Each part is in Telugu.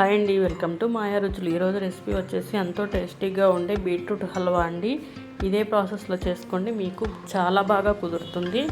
హాయ్ అండి వెల్కమ్ టు మాయా రుచులు. ఈరోజు రెసిపీ వచ్చేసి ఎంతో టేస్టీగా ఉండే బీట్రూట్ హల్వా అండి. ఇదే ప్రాసెస్లో చేసుకోండి మీకు చాలా బాగా కుదురుతుంది.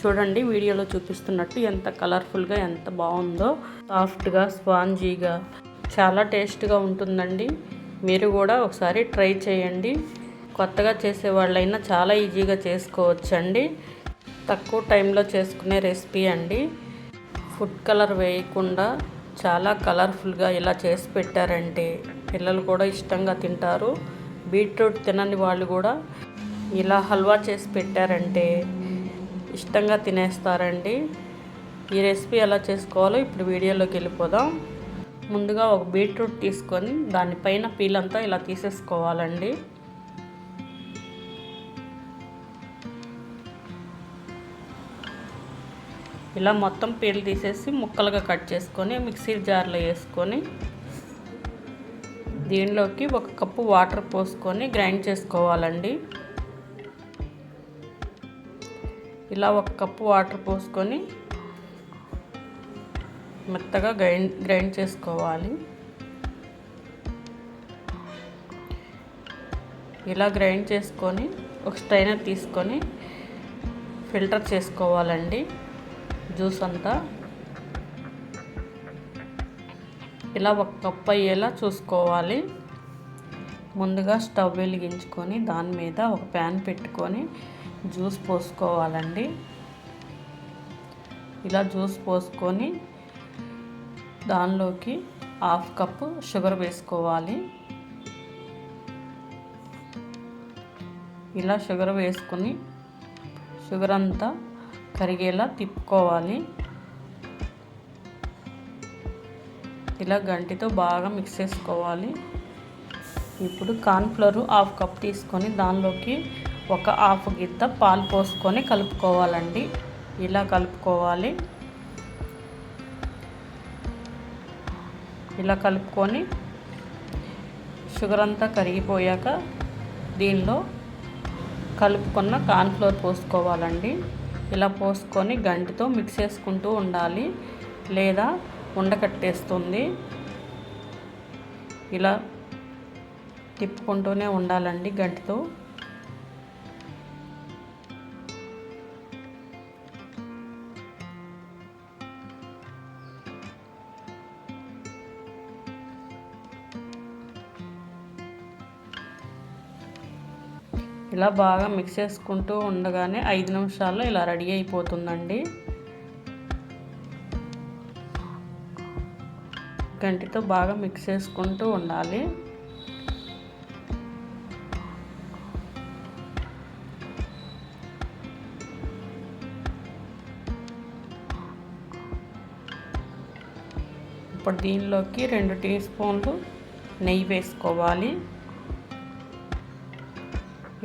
చూడండి వీడియోలో చూపిస్తున్నట్టు ఎంత కలర్ఫుల్గా ఎంత బాగుందో. సాఫ్ట్గా స్పాంజీగా చాలా టేస్ట్గా ఉంటుందండి. మీరు కూడా ఒకసారి ట్రై చేయండి. కొత్తగా చేసే వాళ్ళైనా చాలా ఈజీగా చేసుకోవచ్చండి. తక్కువ టైంలో చేసుకునే రెసిపీ అండి. ఫుడ్ కలర్ వేయకుండా చాలా కలర్ఫుల్గా ఇలా చేసి పెట్టారంటే పిల్లలు కూడా ఇష్టంగా తింటారు. బీట్రూట్ తినని వాళ్ళు కూడా ఇలా హల్వా చేసి పెట్టారంటే ఇష్టంగా తినేస్తారండి. ఈ రెసిపీ ఎలా చేసుకోవాలో ఇప్పుడు వీడియోలోకి వెళ్ళిపోదాం. ముందుగా ఒక బీట్రూట్ తీసుకొని దానిపైన పీల్ అంతా ఇలా తీసేసుకోవాలండి. ఇలా మొత్తం పీలు తీసేసి ముక్కలుగా కట్ చేసుకొని మిక్సీ జార్లో వేసుకొని దీనిలోకి ఒక కప్పు వాటర్ పోసుకొని గ్రైండ్ చేసుకోవాలండి. ఇలా ఒక కప్పు వాటర్ పోసుకొని మెత్తగా గ్రైండ్ గ్రైండ్ చేసుకోవాలి. ఇలా గ్రైండ్ చేసుకొని ఒక స్ట్రైనర్ తీసుకొని ఫిల్టర్ చేసుకోవాలండి. జ్యూస్ అంతా. ఇలా ఒక కప్ అయ్యేలా చూసుకోవాలి. ముందుగా స్టవ్ వెలిగించుకొని దాని మీద ఒక ప్యాన్ పెట్టుకొని జ్యూస్ పోసుకోవాలండి. ఇలా జ్యూస్ పోసుకొని దానిలోకి హాఫ్ కప్పు షుగర్ వేసుకోవాలి. ఇలా షుగర్ వేసుకొని షుగర్ అంతా కరిగేలా తిప్పుకోవాలి. ఇలా గంటితో బాగా మిక్స్ చేసుకోవాలి. ఇప్పుడు కార్న్ఫ్లోర్ హాఫ్ కప్ తీసుకొని దానిలోకి ఒక హాఫ్ గిద్ద పాలు పోసుకొని కలుపుకోవాలండి. ఇలా కలుపుకోవాలి. ఇలా కలుపుకొని షుగర్ అంతా కరిగిపోయాక దీనిలో కలుపుకున్న కార్న్ఫ్లోర్ పోసుకోవాలండి. ఇలా పోసుకొని గంటితో మిక్స్ చేసుకుంటూ ఉండాలి. లేదా ఉండకట్టేస్తుంది. ఇలా తిప్పుకుంటూనే ఉండాలండి గంటితో. ఇలా బాగా మిక్స్ చేసుకుంటూ ఉండగానే ఐదు నిమిషాల్లో ఇలా రెడీ అయిపోతుందండి. గంటితో బాగా మిక్స్ చేసుకుంటూ ఉండాలి. ఇప్పుడు దీనిలోకి రెండు టీ స్పూన్లు నెయ్యి వేసుకోవాలి.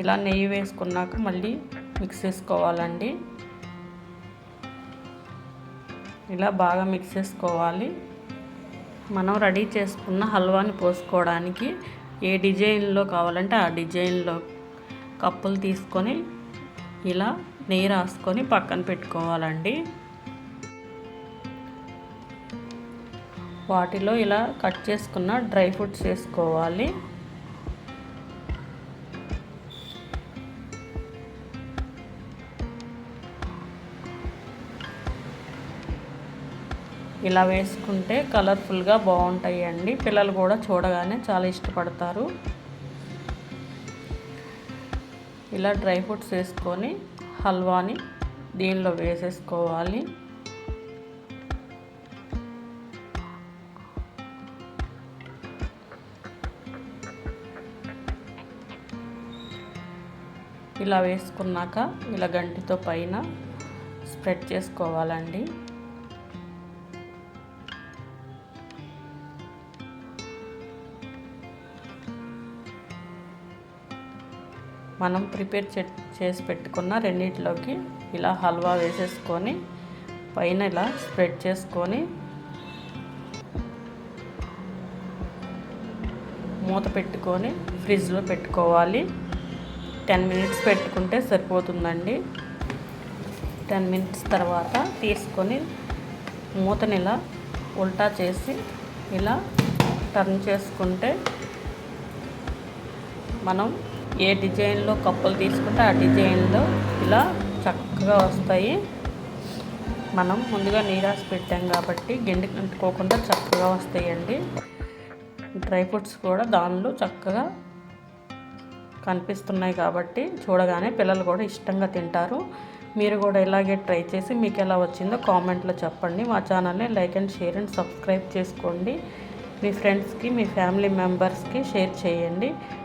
ఇలా నెయ్యి వేసుకున్నాక మళ్ళీ మిక్స్ చేసుకోవాలండి. ఇలా బాగా మిక్స్ చేసుకోవాలి. మనం రెడీ చేసుకున్న హల్వాని పోసుకోవడానికి ఏ డిజైన్లో కావాలంటే ఆ డిజైన్లో కప్పులు తీసుకొని ఇలా నెయ్యి రాసుకొని పక్కన పెట్టుకోవాలండి. వాటిలో ఇలా కట్ చేసుకున్న డ్రై ఫ్రూట్స్ వేసుకోవాలి. ఇలా వేసుకుంటే కలర్ఫుల్గా బాగుంటాయి అండి పిల్లలు కూడా చూడగానే చాలా ఇష్టపడతారు. ఇలా డ్రై ఫ్రూట్స్ వేసుకొని హల్వాని దీనిలో వేసేసుకోవాలి. ఇలా వేసుకున్నాక ఇలా గంటితో పైన స్ప్రెడ్ చేసుకోవాలండి. మనం ప్రిపేర్ చేసి పెట్టుకున్న రెండింటిలోకి ఇలా హల్వా వేసేసుకొని పైన ఇలా స్ప్రెడ్ చేసుకొని మూత పెట్టుకొని ఫ్రిడ్జ్లో పెట్టుకోవాలి. టెన్ మినిట్స్ పెట్టుకుంటే సరిపోతుందండి. టెన్ మినిట్స్ తర్వాత తీసుకొని మూతని ఇలా ఉల్టా చేసి ఇలా టర్న్ చేసుకుంటే మనం ఏ డిజైన్లో కప్పులు తీసుకుంటే ఆ డిజైన్లో ఇలా చక్కగా వస్తాయి. మనం ముందుగా నీరాసి పెట్టాం కాబట్టి గిండి అంటుకోకుండా చక్కగా వస్తాయండి. డ్రై ఫ్రూట్స్ కూడా దానిలో చక్కగా కనిపిస్తున్నాయి కాబట్టి చూడగానే పిల్లలు కూడా ఇష్టంగా తింటారు. మీరు కూడా ఇలాగే ట్రై చేసి మీకు ఎలా వచ్చిందో కామెంట్లో చెప్పండి. మా ఛానల్ని like and share and subscribe చేసుకోండి. మీ ఫ్రెండ్స్కి మీ ఫ్యామిలీ మెంబర్స్కి షేర్ చేయండి.